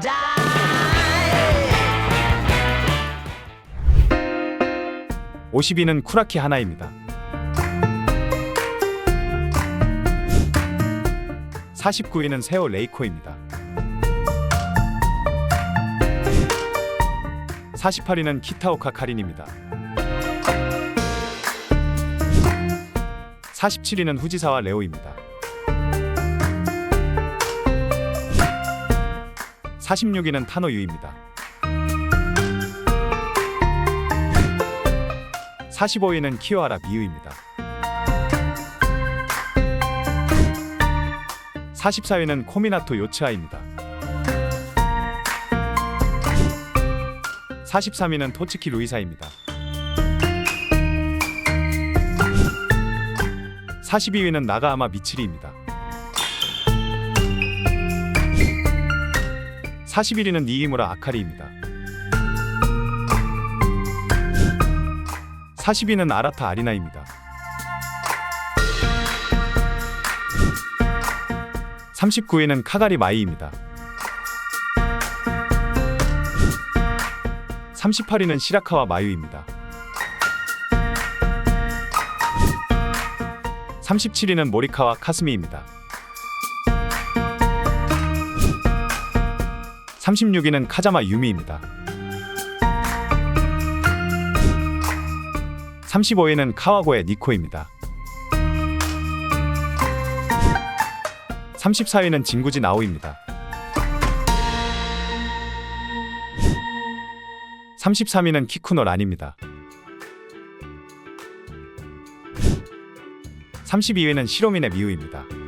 die. 52는 쿠라키 하나입니다. 49위는 세오 레이코입니다. 48위는 키타오카 카린입니다. 47위는 후지사와 레오입니다. 46위는 타노 유입니다. 45위는 키오하라 미유입니다. 44위는 코미나토 요츠아입니다. 43위는 토치키 루이사입니다. 42위는 나가아마 미치리입니다. 41위는 니이무라 아카리입니다. 40위는 아라타 아리나입니다. 39위는 카가리 마이입니다. 38위는 시라카와 마유입니다. 37위는 모리카와 카스미입니다. 36위는 카자마 유미입니다. 35위는 카와고의 니코입니다. 34위는 진구지 나오입니다. 33위는 키쿠노 란입니다. 32위는 시로미네 미우입니다.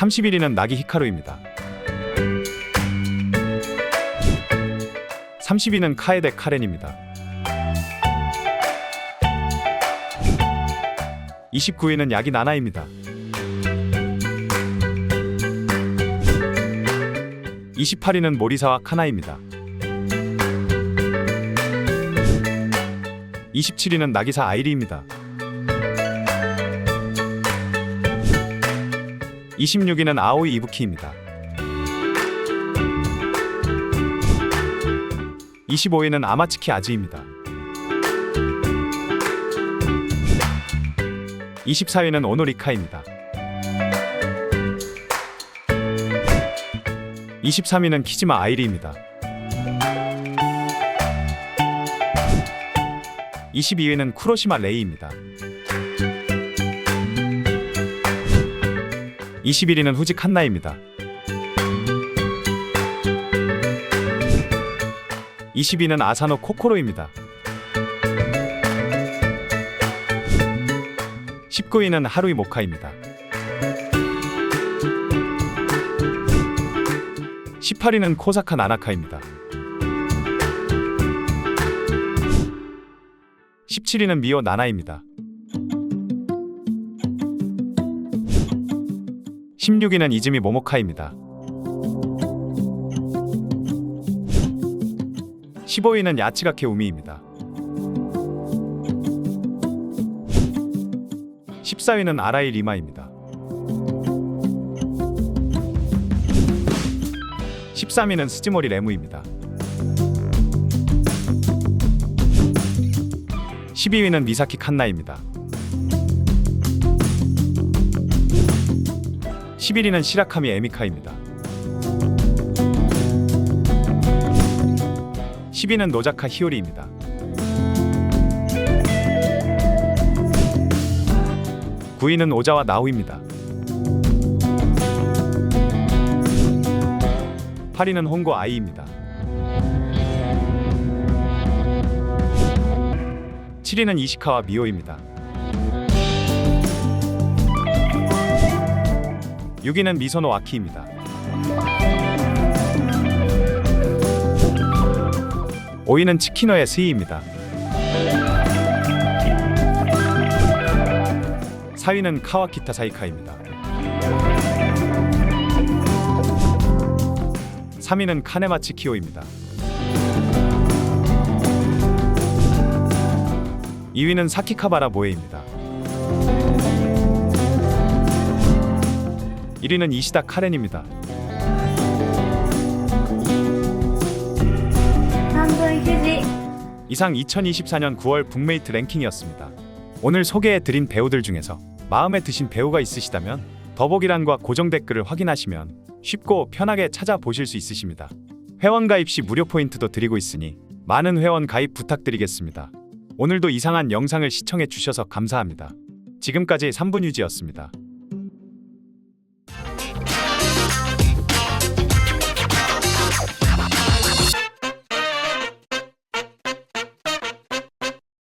31위는 나기 히카루입니다. 30위는 카에데 카렌입니다. 29위는 야기 나나입니다. 28위는 모리사와 카나입니다. 27위는 나기사 아이리입니다. 26위는 아오이 이부키입니다. 25위는 아마츠키 아즈입니다. 24위는 오노리카입니다. 23위는 키지마 아이리입니다. 22위는 쿠로시마 레이입니다. 21위는 후지 칸나입니다. 20위는 아사노 코코로입니다. 19위는 하루이 모카입니다. 18위는 코사카 나나카입니다. 17위는 미오 나나입니다. 16위는 이즈미 모모카입니다. 15위는 야치가케 우미입니다. 14위는 아라이 리마입니다. 13위는 스즈모리 레무입니다. 12위는 미사키 칸나입니다. 11위는 시라카미 에미카입니다. 10위는 노자카 히오리입니다. 9위는 오자와 나우입니다. 8위는 홍고 아이입니다. 7위는 이시카와 미오입니다. 6위는 미소노 아키입니다. 5위는 치키노의 스이입니다. 4위는 카와키타 사이카입니다. 3위는 카네마치 키오입니다. 2위는 사키카바라 모에입니다. 1위는 이시다 카렌입니다. 이상 2024년 9월 북메이트 랭킹이었습니다. 오늘 소개해드린 배우들 중에서 마음에 드신 배우가 있으시다면 더보기란과 고정 댓글을 확인하시면 쉽고 편하게 찾아보실 수 있으십니다. 회원 가입 시 무료 포인트도 드리고 있으니 많은 회원 가입 부탁드리겠습니다. 오늘도 이상한 영상을 시청해 주셔서 감사합니다. 지금까지 3분 유지였습니다.